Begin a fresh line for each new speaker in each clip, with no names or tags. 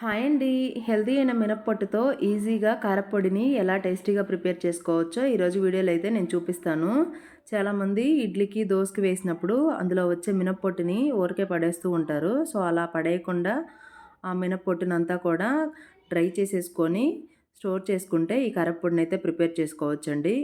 Hi అండి. Healthy అయిన మినప్పొట్టుతో ఈజీగా కారపొడిని ఎలా టేస్టీగా ప్రిపేర్ చేసుకోవచ్చో ఈరోజు వీడియోలో అయితే నేను చూపిస్తాను. చాలామంది ఇడ్లీకి దోశకి వేసినప్పుడు అందులో వచ్చే మినప్పొట్టుని ఊరికే పడేస్తూ ఉంటారు. సో అలా పడేయకుండా ఆ మినప్పొట్టునంతా కూడా డ్రై చేసేసుకొని స్టోర్ చేసుకుంటే ఈ కారపొడిని అయితే ప్రిపేర్ చేసుకోవచ్చండి.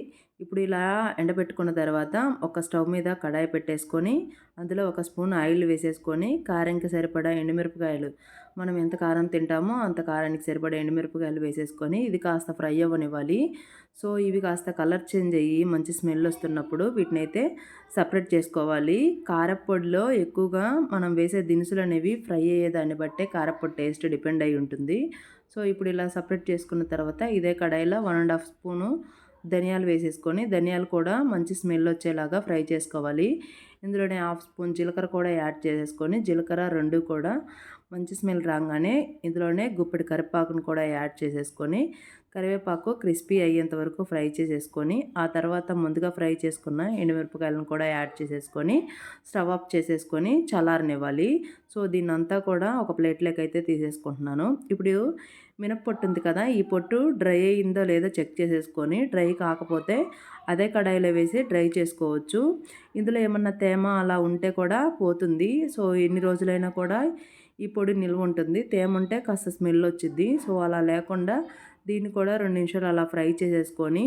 ఇప్పుడు ఇలా ఎండబెట్టుకున్న తర్వాత ఒక స్టవ్ మీద కడాయి పెట్టేసుకొని అందులో ఒక స్పూన్ ఆయిల్ వేసేసుకొని కారంకి సరిపడా ఎండుమిరపకాయలు. మనం ఎంత కారం తింటామో అంత కారానికి సరిపడా ఎండుమిరపకాయలు వేసేసుకొని ఇది కాస్త ఫ్రై అవ్వనివ్వాలి. సో ఇవి కాస్త కలర్ చేంజ్ అయ్యి మంచి స్మెల్ వస్తున్నప్పుడు వీటిని అయితే సపరేట్ చేసుకోవాలి. కారపొడిలో ఎక్కువగా మనం వేసే దినుసులు అనేవి ఫ్రై అయ్యేదాన్ని బట్టే కారపొడి టేస్ట్ డిపెండ్ అయి ఉంటుంది. సో ఇప్పుడు ఇలా సపరేట్ చేసుకున్న తర్వాత ఇదే కడాయిలో వన్ అండ్ హాఫ్ స్పూను ధనియాలు వేసేసుకొని ధనియాలు కూడా మంచి స్మెల్ వచ్చేలాగా ఫ్రై చేసుకోవాలి. ఇందులోనే హాఫ్ స్పూన్ జీలకర్ర కూడా యాడ్ చేసేసుకొని జీలకర్ర రెండు కూడా మంచి స్మెల్ రాగానే ఇందులోనే గుప్పెడి కరివేపాకును కూడా యాడ్ చేసేసుకొని కరివేపాకు క్రిస్పీ అయ్యేంత వరకు ఫ్రై చేసేసుకొని ఆ తర్వాత ముందుగా ఫ్రై చేసుకున్న ఎండుమిరపకాయలను కూడా యాడ్ చేసేసుకొని స్టవ్ ఆఫ్ చేసేసుకొని చల్లారనివ్వాలి. సో దీన్నంతా కూడా ఒక ప్లేట్లోకి అయితే తీసేసుకుంటున్నాను. ఇప్పుడు మినప్పొట్టు ఉంది కదా ఈ పొట్టు డ్రై అయిందో లేదో చెక్ చేసేసుకొని డ్రై కాకపోతే అదే కడాయిలో వేసి డ్రై చేసుకోవచ్చు. ఇందులో ఏమన్నా తేమ అలా ఉంటే కూడా పోతుంది. సో ఎన్ని రోజులైనా కూడా ఈ పొడి నిల్వ ఉంటుంది. తేమ ఉంటే కాస్త స్మెల్ వచ్చిద్ది. సో అలా లేకుండా దీన్ని కూడా రెండు నిమిషాలు అలా ఫ్రై చేసేసుకొని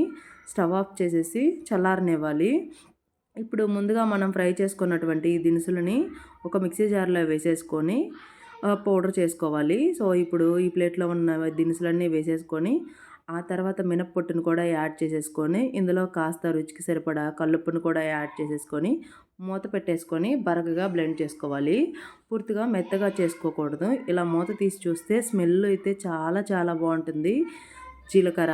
స్టవ్ ఆఫ్ చేసేసి చల్లారనివ్వాలి. ఇప్పుడు ముందుగా మనం ఫ్రై చేసుకున్నటువంటి ఈ దినుసులని ఒక మిక్సీ జార్లో వేసేసుకొని పౌడర్ చేసుకోవాలి. సో ఇప్పుడు ఈ ప్లేట్లో ఉన్న దినుసులన్నీ వేసేసుకొని ఆ తర్వాత మినప్పొట్టును కూడా యాడ్ చేసేసుకొని ఇందులో కాస్త రుచికి సరిపడా కల్లుప్పును కూడా యాడ్ చేసేసుకొని మూత పెట్టేసుకొని బరకగా బ్లెండ్ చేసుకోవాలి. పూర్తిగా మెత్తగా చేసుకోకూడదు. ఇలా మూత తీసి చూస్తే స్మెల్ అయితే చాలా చాలా బాగుంటుంది. జీలకర్ర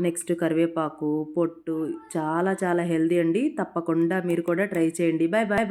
నెక్స్ట్ కరివేపాకు పొట్టు చాలా చాలా హెల్దీ అండి. తప్పకుండా మీరు కూడా ట్రై చేయండి. Bye bye bye